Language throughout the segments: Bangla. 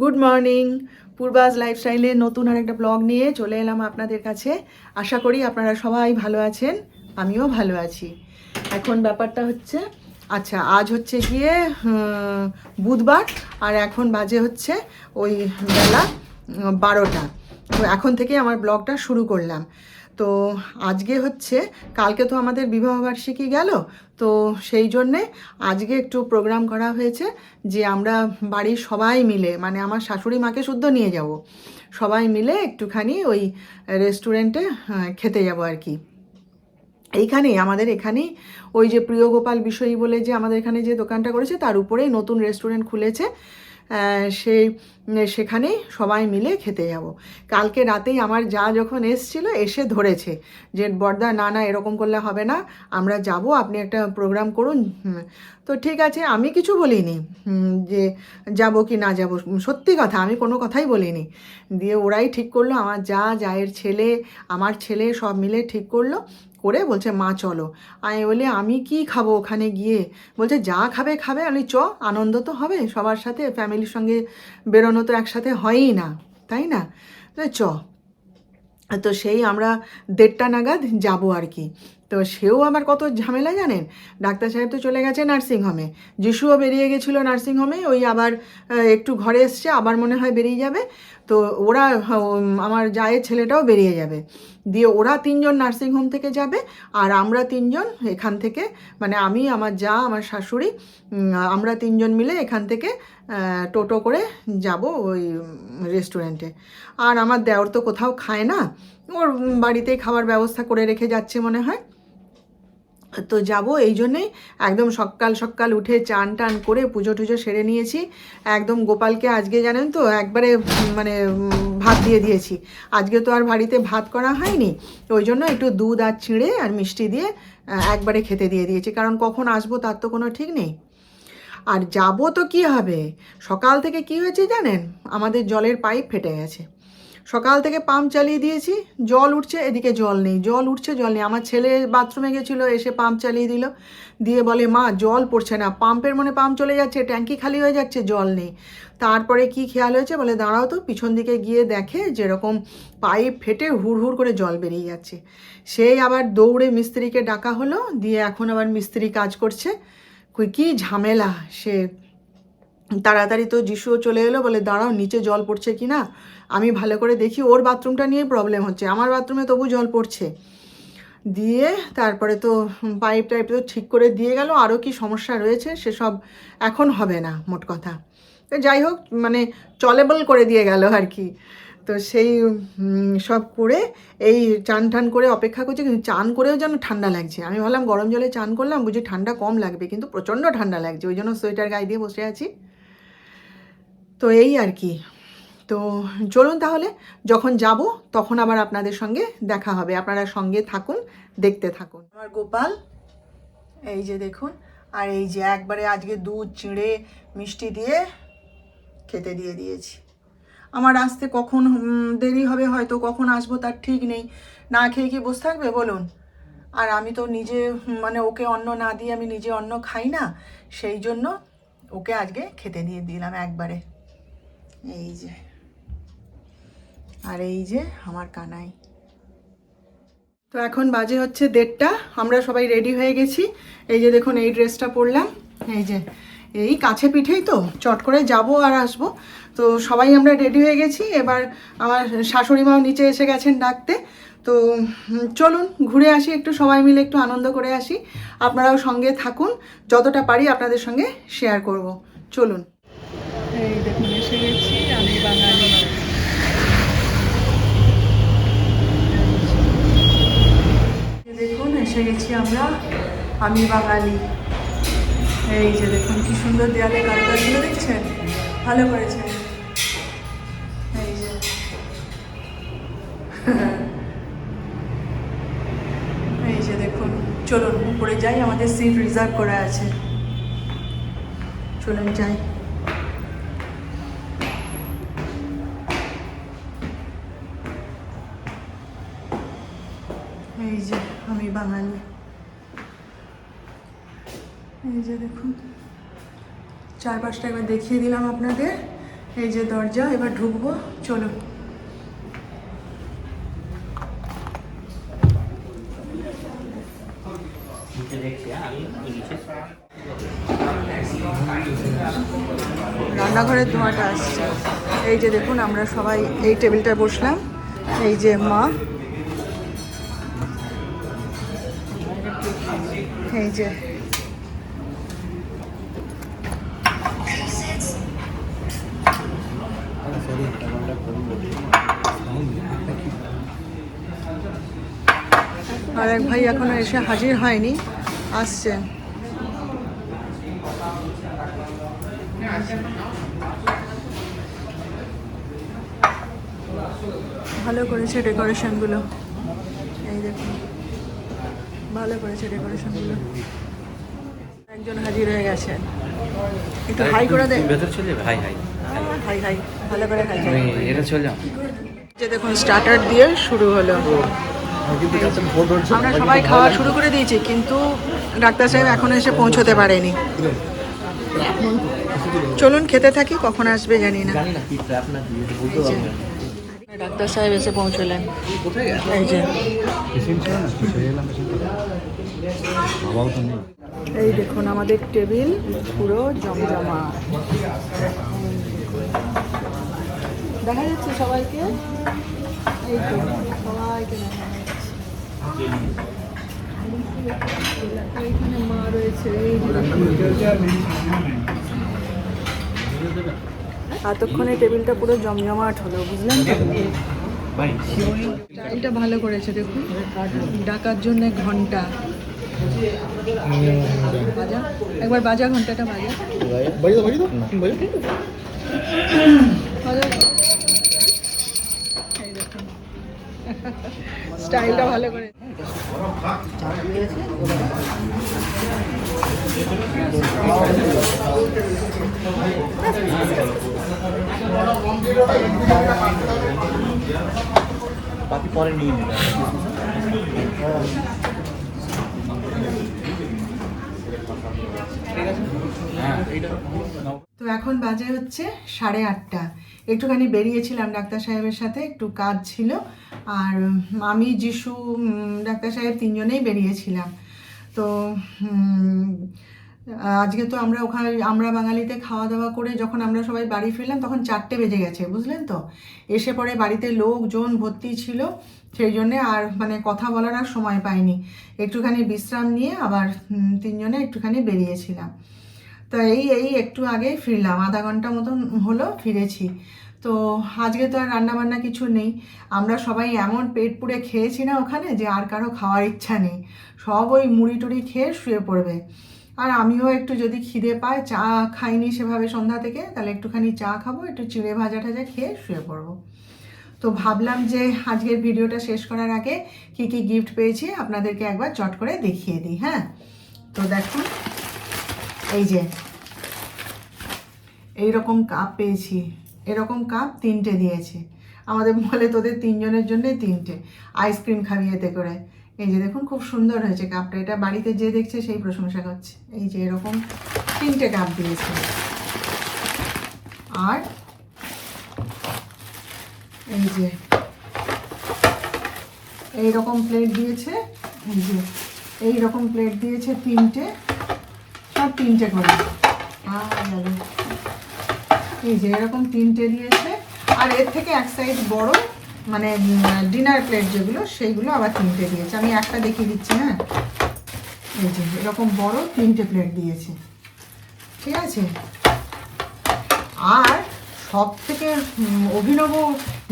গুড মর্নিং পূর্বাজ লাইফস্টাইলে নতুন আরেকটা ব্লগ নিয়ে চলে এলাম আপনাদের কাছে। আশা করি আপনারা সবাই ভালো আছেন, আমিও ভালো আছি। এখন ব্যাপারটা হচ্ছে আচ্ছা আজ হচ্ছে গিয়ে বুধবার, আর এখন বাজে হচ্ছে ওই বেলা বারোটা। তো এখন থেকে আমার ব্লগটা শুরু করলাম। তো আজকে হচ্ছে, কালকে তো আমাদের বিবাহবার্ষিকী গেল, তো সেই জন্যে আজকে একটু প্রোগ্রাম করা হয়েছে যে আমরা বাড়ির সবাই মিলে মানে আমার শাশুড়ি মাকে শুদ্ধ নিয়ে যাব, সবাই মিলে একটুখানি ওই রেস্টুরেন্টে খেতে যাব আর কি। এইখানেই, আমাদের এখানেই ওই যে প্রিয় গোপাল বিষয়ী বলে যে আমাদের এখানে যে দোকানটা করেছে, তার উপরেই নতুন রেস্টুরেন্ট খুলেছে। সেই সেখানেই সবাই মিলে খেতে যাব। কালকে রাতেই আমার যা যখন এসছিল, এসে ধরেছে যে, বর্দা, না না, এরকম করলে হবে না। আমরা যাব, আপনি একটা প্রোগ্রাম করুন। তো ঠিক আছে, আমি কিছু বলিনি যে, যাব কি না যাব? সত্যি কথা, আমি কোনো কথাই বলিনি। দিয়ে ওরাই ঠিক করল, আমার যা জায়ের ছেলে, আমার ছেলে সব মিলে ঠিক করল। করে বলছে, মা, চলো। আমি বলি, আমি কি খাব ওখানে গিয়ে? বলছে, যা খাবে খাবে। আমি চ, আনন্দ তো হবে, সবার সাথে, ফ্যামিলির সঙ্গে বেরোনো তো একসাথে হয়ই না, তাই না? চ। তো সেই আমরা দেড়টা নাগাদ যাব আর কি। তো সেও আবার কত ঝামেলা জানেন? ডাক্তার সাহেব তো চলে গেছে নার্সিংহোমে। যিশুও বেরিয়ে গেছিল নার্সিংহোমে, ওই আবার একটু ঘরে এসছে, আবার মনে হয় বেরিয়ে যাবে। তো ওরা আমার জায়ের ছেলেটাও বেরিয়ে যাবে। দিয়ে ওরা তিনজন নার্সিংহোম থেকে যাবে, আর আমরা তিনজন এখান থেকে মানে আমি, আমার যা, আমার শাশুড়ি আমরা তিনজন মিলে এখান থেকে টোটো করে যাব ওই রেস্টুরেন্টে। আর আমার দেওর তো কোথাও খায় না। ওর বাড়িতেই খাবার ব্যবস্থা করে রেখে যাচ্ছে মনে হয়। তো যাব, এই জন্যেই একদম সকাল সকাল উঠে চান টান করে পুজো টুজো সেরে নিয়েছি। একদম গোপালকে আজকে জানেন তো একবারে মানে ভাত দিয়ে দিয়েছি। আজকে তো আর বাড়িতে ভাত করা হয়নি, ওই জন্য একটু দুধ আর ছিঁড়ে আর মিষ্টি দিয়ে একবারে খেতে দিয়ে দিয়েছি। কারণ কখন আসব তার তো কোনো ঠিক নেই। আর যাব তো কি হবে? সকাল থেকে কি হয়েছে জানেন? আমাদের জলের পাইপ ফেটে গেছে। সকাল থেকে পাম্প চালিয়ে দিয়েছি, জল উঠছে, এদিকে জল নেই, জল উঠছে, জল নেই। আমার ছেলে বাথরুমে গেছিল, এসে পাম্প চালিয়ে দিল। দিয়ে বলে, মা, জল পড়ছে না। পাম্পের মনে পাম্প চলে যাচ্ছে, ট্যাঙ্কি খালি হয়ে যাচ্ছে, জল নেই। তারপরে কি খেয়াল হয়েছে? বলে, দাঁড়াও তো, পিছন দিকে গিয়ে দেখে যেরকম পাইপ ফেটে হুড় হুড় করে জল বেরিয়ে যাচ্ছে। সেই আবার দৌড়ে মিস্ত্রিকে ডাকা হলো, দিয়ে এখন আবার মিস্ত্রি কাজ করছে। কি ঝামেলা সে তাড়াতাড়ি তো যিশুও চলে এলো, বলে, দাঁড়াও, নিচে জল পড়ছে কি না? আমি ভালো করে দেখি, ওর বাথরুমটা নিয়ে প্রবলেম হচ্ছে, আমার বাথরুমে তবু জল পড়ছে। দিয়ে তারপরে তো পাইপ টাইপ তো ঠিক করে দিয়ে গেল আরও কি সমস্যা রয়েছে সেসব এখন হবে না, মোট কথা। যাই হোক মানে চলেবল করে দিয়ে গেল আর কি। তো সেই সব করে এই চান টান করে অপেক্ষা করছি, কিন্তু চান করেও যেন ঠান্ডা লাগছে। আমি ভাবলাম গরম জলে চান করলাম, বুঝি ঠান্ডা কম লাগবে, কিন্তু প্রচণ্ড ঠান্ডা লাগছে, ওই জন্য সোয়েটার গায়ে দিয়ে বসে আছি। তো এই আর কি। তো চলুন তাহলে, যখন যাব তখন আবার আপনাদের সঙ্গে দেখা হবে। আপনারা সঙ্গে থাকুন, দেখতে থাকুন। আমার গোপাল, এই যে দেখুন, আর এই যে একবারে আজকে দুধ, চিঁড়ে, মিষ্টি দিয়ে খেতে দিয়ে দিয়েছি। আমার আসতে কখন দেরি হবে হয়তো, কখন আসব তার ঠিক নেই। না খেয়ে কি বসে থাকবে বলুন? আর আমি তো নিজে মানে ওকে অন্ন না দিয়ে আমি নিজে অন্ন খাই না, সেই জন্য ওকে আজকে খেতে দিয়ে দিলাম একবারে। এই যে আর এই যে আমার কানাই। তো এখন বাজে হচ্ছে দেড়টা, আমরা সবাই রেডি হয়ে গেছি। এই যে দেখুন, এই ড্রেসটা পরলাম। এই যে এই কাছে পিঠেই তো, চট করে যাব আর আসব। তো সবাই আমরা রেডি হয়ে গেছি, এবার আমার শাশুড়ি মাও নিচে এসে গেছেন ডাকতে। তো চলুন, ঘুরে আসি, একটু সবাই মিলে একটু আনন্দ করে আসি। আপনারাও সঙ্গে থাকুন, যতটা পারি আপনাদের সঙ্গে শেয়ার করব। চলুন। এই দেখুন, এসে গেছি, আমি বাঙালি। দেখুন, এসে গেছি আমরা, আমি বাঙালি। এই যে দেখুন, কি সুন্দর দেয়ালে কারুকাজগুলো দেখছেন ভালো করেছে এই যে। এই যে দেখুন, চলুন, উপরে যাই, আমাদের সিট রিজার্ভ করা আছে। চলুন, যাই এই যে আমি বাঙালি। এই যে দেখুন, চারপাশটা একবার দেখিয়ে দিলাম আপনাদের এই যে দরজা, এবার ঢুকবো। চলো রান্নাঘরের ধোঁয়াটা আসছে। এই যে দেখুন, আমরা সবাই এই টেবিলটায় বসলাম। এই যে মা এই যে। আর এক ভাই এখনও এসে হাজির হয়নি আসছে। ভালো করেছে ডেকোরেশনগুলো ভালো করেছে ডেকোরেশনগুলো। একজন হাজির হয়ে গেছেন একটু হাই করে দেন ভেতর চলে হাই হাই। হাই হাই। ভালো করে হাই এটা চলে যাও। যে দেখুন স্টার্টার দিয়ে শুরু হলো। আমরা সবাই খাওয়া শুরু করে দিয়েছি কিন্তু ডাক্তার সাহেব এখন এসে পৌঁছতে পারেনি। চলুন খেতে থাকি কখন আসবে জানি না। ডাক্তার সাহেব এসে পৌঁছলেন। এই যে। এই দেখুন, আমাদের টেবিল পুরো জমজমা দেখা যাচ্ছে সবাইকে? এই তো, সবাইকে দেখা যাচ্ছে। মা রয়েছে, এই এতক্ষণে টেবিলটা পুরো জমজমাট হলো, বুঝলেন স্টাইলটা ভালো করেছে, দেখুন। ডাকার জন্য ঘণ্টা। বাজা? একবার বাজা ঘন্টাটা বাজা। স্টাইলটা ভালো করে পরে নিয়ে তো এখন বাজে হচ্ছে সাড়ে আটটা। একটুখানি বেরিয়েছিলাম ডাক্তার সাহেবের সাথে, একটু কাজ ছিল, আর আমি যিশু ডাক্তার সাহেব তিনজনেই বেরিয়েছিলাম। তো আজকে তো আমরা ওখানে, আমরা বাঙালিতে খাওয়া দাওয়া করে যখন আমরা সবাই বাড়ি ফিরলাম তখন চারটে বেজে গেছে, বুঝলেন তো? এসে পরে বাড়িতে লোকজন ভর্তি ছিল, সেই জন্যে আর মানে কথা বলার আর সময় পাইনি। একটুখানি বিশ্রাম নিয়ে আবার তিনজনে একটুখানি বেরিয়েছিলাম। তো এই এই একটু আগে ফিরলাম, আধা ঘণ্টা মতন হলো ফিরেছি। তো আজকে তো আর রান্না বান্না কিছু নেই। আমরা সবাই এমন পেট পুড়ে খেয়েছি না ওখানে যে আর কারও খাওয়ার ইচ্ছা নেই। সব ওই মুড়ি টুড়ি খেয়ে শুয়ে পড়বে। আর আমিও একটু যদি খিদে পায়, চা খাইনি সেভাবে সন্ধ্যা থেকে, তাহলে একটুখানি চা খাব, একটু চিড়ে ভাজা টাজা খেয়ে শুয়ে পড়ব। তো ভাবলাম যে আজকের ভিডিওটা শেষ করার আগে কি কি গিফট পেয়েছি আপনাদেরকে একবার চট করে দেখিয়ে দিই হ্যাঁ? তো দেখুন, এই যে এই রকম কাপ পেয়েছি, এরকম কাপ তিনটে দিয়েছে। আমাদের বলে তোদের তিনজনের জন্যই তিনটে আইসক্রিম খাবি এতে করে। এই যে দেখুন, খুব সুন্দর হয়েছে কাপটা। এটা বাড়িতে যে দেখছে সেই প্রশংসা করছে। এই যে এরকম তিনটে কাপ দিয়েছে। আর এই যে এই রকম প্লেট দিয়েছে, এই যে এই রকম প্লেট দিয়েছে তিনটে, সব তিনটে করে। আর। এই যে এরকম তিনটে দিয়েছে। আর এর থেকে এক সাইড বড় মানে ডিনার প্লেট যেগুলো, সেইগুলো আবার তিনটে দিয়েছে। আমি একটা দেখিয়ে দিচ্ছি হ্যাঁ? এই যে, এরকম বড় তিনটে প্লেট দিয়েছে। ঠিক আছে? আর সব থেকে অভিনব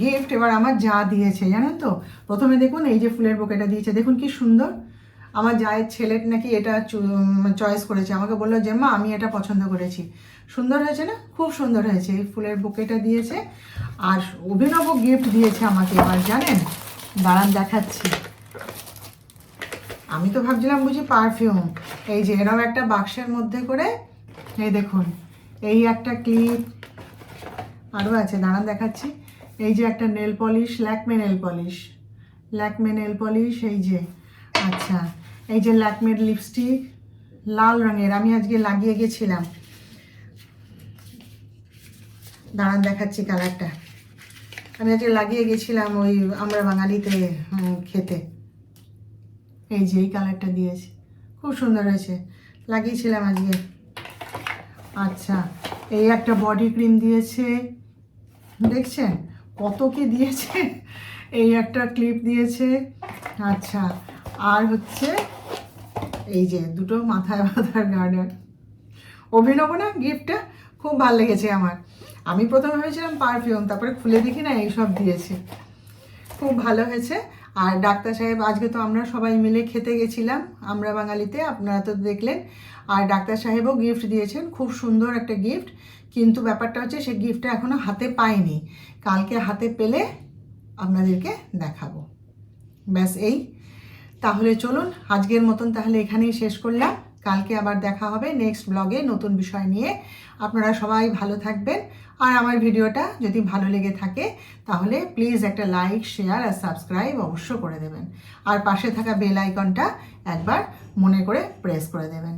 গিফট এবার আমার যা দিয়েছে, জানেন তো? প্রথমে দেখুন, এই যে ফুলের বোকেটা দিয়েছে, দেখুন কি সুন্দর। আমার জায়ের ছেলের নাকি এটা চয়েস করেছে। আমাকে বলল যে মা আমি এটা পছন্দ করেছি। সুন্দর হয়েছে না? খুব সুন্দর হয়েছে। এই ফুলের বুকেটা দিয়েছে। আর অভিনব গিফট দিয়েছে আমাকে এবার, জানেন? দাঁড়ান দেখাচ্ছি। আমি তো ভাবছিলাম বুঝি পারফিউম এই যে এরকম একটা বাক্সের মধ্যে করে, এই দেখুন, এই একটা ক্লিপ আরও আছে, দাঁড়ান দেখাচ্ছি। এই যে একটা nail polish Lakme nail polish Lakme nail polish এই যে। আচ্ছা। এই যে ল্যাকমের লিপস্টিক, লাল রঙের, আমি আজকে লাগিয়ে গেছিলাম। দাঁড়ান দেখাচ্ছি কালারটা। আমি আজকে লাগিয়ে গেছিলাম ওই আমরা বাঙালিতে খেতে। এই যে এই কালারটা দিয়েছি। খুব সুন্দর হয়েছে। লাগিয়েছিলাম আজকে। আচ্ছা এই একটা বডি ক্রিম দিয়েছে। দেখছেন? কত কি দিয়েছে? এই একটা ক্লিপ দিয়েছে। আচ্ছা আর হচ্ছে এই যে দুটো মাথায় মাথার গার্ডার অভিনব না গিফটটা? খুব ভালো লেগেছে আমার। আমি প্রথমে ভেবেছিলাম পারফিউম, তারপরে খুলে দেখি না এইসব দিয়েছে। খুব ভালো হয়েছে। আর ডাক্তার সাহেব, আজকে তো আমরা সবাই মিলে খেতে গেছিলাম, আমরা বাঙালিতে, আপনারা তো দেখলেন। আর ডাক্তার সাহেবও গিফট দিয়েছেন, খুব সুন্দর একটা গিফট। কিন্তু ব্যাপারটা হচ্ছে, সে গিফটটা এখনও হাতে পাইনি। কালকে হাতে পেলে আপনাদেরকে দেখাবো। ব্যাস এই তাহলে চলুন আজকের মতন তাহলে এখানেই শেষ করলাম। কালকে আবার দেখা হবে নেক্সট ব্লগে নতুন বিষয় নিয়ে। আপনারা সবাই ভালো থাকবেন। আর আমার ভিডিওটা যদি ভালো লেগে থাকে, তাহলে প্লিজ একটা লাইক শেয়ার আর সাবস্ক্রাইব অবশ্য করে দেবেন। আর পাশে থাকা বেল আইকনটা একবার মনে করে প্রেস করে দেবেন।